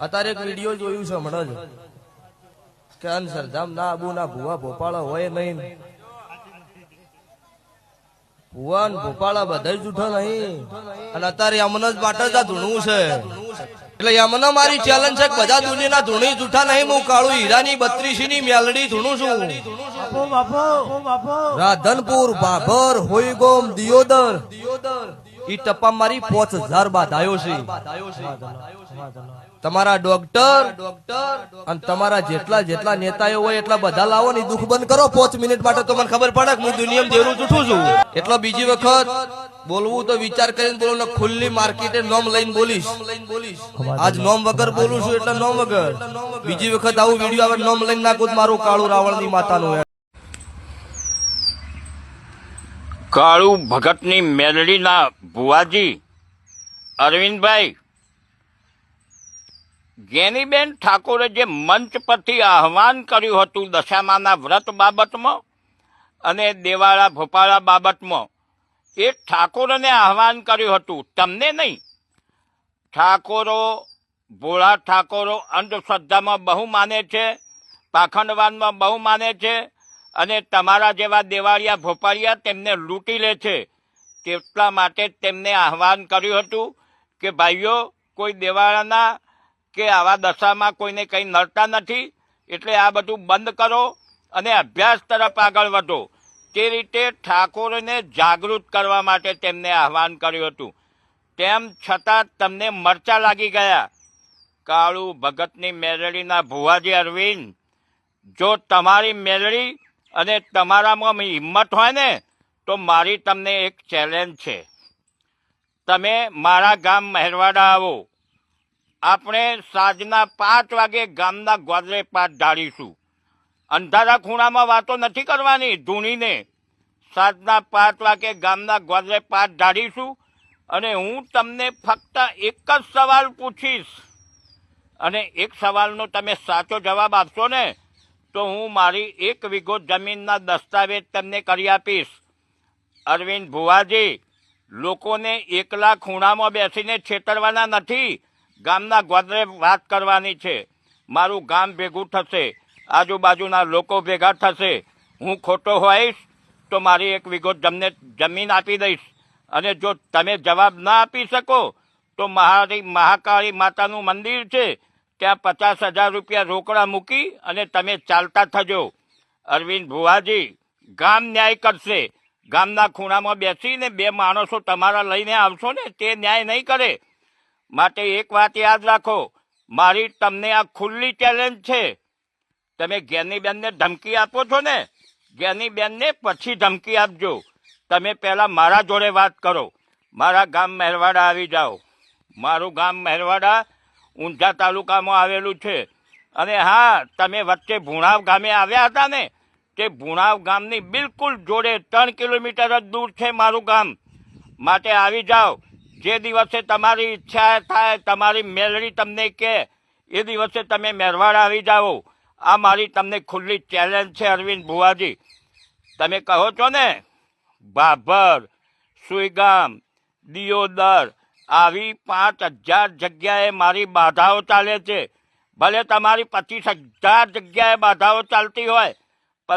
અત્યારે એક વીડિયો જોયું છે હમણાં જ. કે અનસરધામ ના આબુ ના ભુવા ભોપાળા હોય નહીં. ભુવા ને ભોપાળા બધા જૂઠો નહીં. અને અત્યારે યમન જ માટે જ આ ધૂણું છે. એટલે યમન મારી ચેલેન્જ છે બધા દુનિયાના ધૂણી જૂઠા નહીં. હું કાળું હીરાની બત્રીસી ની મેલડી ધૂણું છું. રાધનપુર બાભર હોઈગોમ દિયોદર. ઈ ટપ્પા મારી પોચ હજાર બાધાયો છે. તમારા ડોક્ટર અને તમારા જેટલા જેટલા નેતાઓ હોય, એટલા બધા લાવો ને દુઃખ બંધ કરો. પાંચ મિનિટ માટે તો મને ખબર પડે કે હું દુનિયામાં જેવું જૂઠું છું. એટલે બીજી વખત બોલવું તો વિચાર કરીને બોલું ને ખુલ્લી માર્કેટે નોમ લઈને બોલીશ. આજ નોમ વગર બોલું છું એટલે નોમ વગર. બીજી વખત આવું વીડિયો આવે નોમ લઈને નાખું મારું કાળું રાવણની માતાનું કાળુ ભગતની મેલડીના ભુવાજી અરવિંદભાઈ જેનીબેન ઠાકોરે જે મંચ પરથી આહવાન કર્યું હતું દશામાના વ્રત બાબતમાં અને દેવાળા ભોપાળા બાબતમાં, એ ઠાકોરને આહવાન કર્યું હતું. તમને નહીં. ઠાકોરો, ભોળા ઠાકોરો અંધશ્રદ્ધામાં બહુ માને છે, પાખંડવાનમાં બહુ માને છે અને તમારા જેવા દેવાળિયા ભોપાળિયા તેમને લૂંટી લે છે. તેટલા માટે તેમને આહવાન કર્યું હતું કે, ભાઈઓ, કોઈ દેવાળાના કે આવા દશામાં કોઈને કંઈ નડતા નથી, એટલે આ બધું બંધ કરો અને અભ્યાસ તરફ આગળ વધો. તે રીતે ઠાકોરને જાગૃત કરવા માટે તેમને આહવાન કર્યું હતું. તેમ છતાં તમને મરચા લાગી ગયા. કાળુ ભગતની મેલડીના ભુવાજી અરવિંદ, જો તમારી મેલડી અને તમારામાં હિંમત હોય ને, તો મારી તમને એક ચેલેન્જ છે. તમે મારા ગામ મહેરવાડા આવો. આપણે સાંજના પાંચ વાગે ગામના ગોદરે પાટ ઢાળીશું. અંધારા ખૂણામાં વાતો નથી કરવાની, ધૂણીને. સાંજના પાંચ વાગે ગામના ગોદરે પાટ ઢાળીશું અને હું તમને ફક્ત એક જ સવાલ પૂછીશ. અને એક સવાલનો તમે સાચો જવાબ આપશો ને? તો હું મારી એક વીઘો જમીનના દસ્તાવેજ તમને કરી આપીશ. અરવિંદ ભુવાજી, લોકોને એકલા ખૂણામાં બેસીને છેતરવાના નથી. ગામના ગોદરે વાત કરવાની છે. મારું ગામ ભેગું થશે. આજુબાજુના લોકો ભેગા થશે. હું ખોટો હોઈશ તો મારી એક વીઘો જમને જમીન આપી દઈશ. અને જો તમે જવાબ ના આપી શકો તો મારી મહાકાળી માતાનું મંદિર છે. ત્યાં પચાસ હજાર રૂપિયા રોકડા મૂકી અને તમે ચાલતા થજો. અરવિંદ ભુવાજી, ગામ ન્યાય કરશે. ગામના ખૂણામાં બેસીને બે માણસો તમારા લઈને આવશો ને તે ન્યાય નહીં કરે. માટે એક વાત યાદ રાખો, મારી તમને આ ખુલ્લી ચેલેન્જ છે. તમે જ્ઞાનીબેનને ધમકી આપો છો ને? જ્ઞાનીબેનને પછી ધમકી આપજો. તમે પહેલાં મારા જોડે વાત કરો. મારા ગામ મહેરવાડા આવી જાઓ. મારું ગામ મહેરવાડા ઊંઝા તાલુકામાં આવેલું છે. અને હા, તમે વચ્ચે ભુણાવ ગામે આવ્યા હતા ને, તે ભુણાવ ગામની બિલકુલ જોડે ત્રણ કિલોમીટર જ દૂર છે મારું ગામ. માટે આવી જાઓ. જે દિવસે તમારી ઈચ્છા થાય, તમારી મેલડી તમને કે, એ દિવસે તમે મેરવાડ આવી જાઓ. આ મારી તમને ખુલ્લી ચેલેન્જ છે, અરવિંદ ભુવાજી. તમે કહો છો ને ભાભર સુઈગામ, દિયોદર આવી પાંચ હજાર જગ્યાએ મારી બાધાઓ ચાલે છે. ભલે તમારી પચીસ હજાર જગ્યાએ બાધાઓ ચાલતી હોય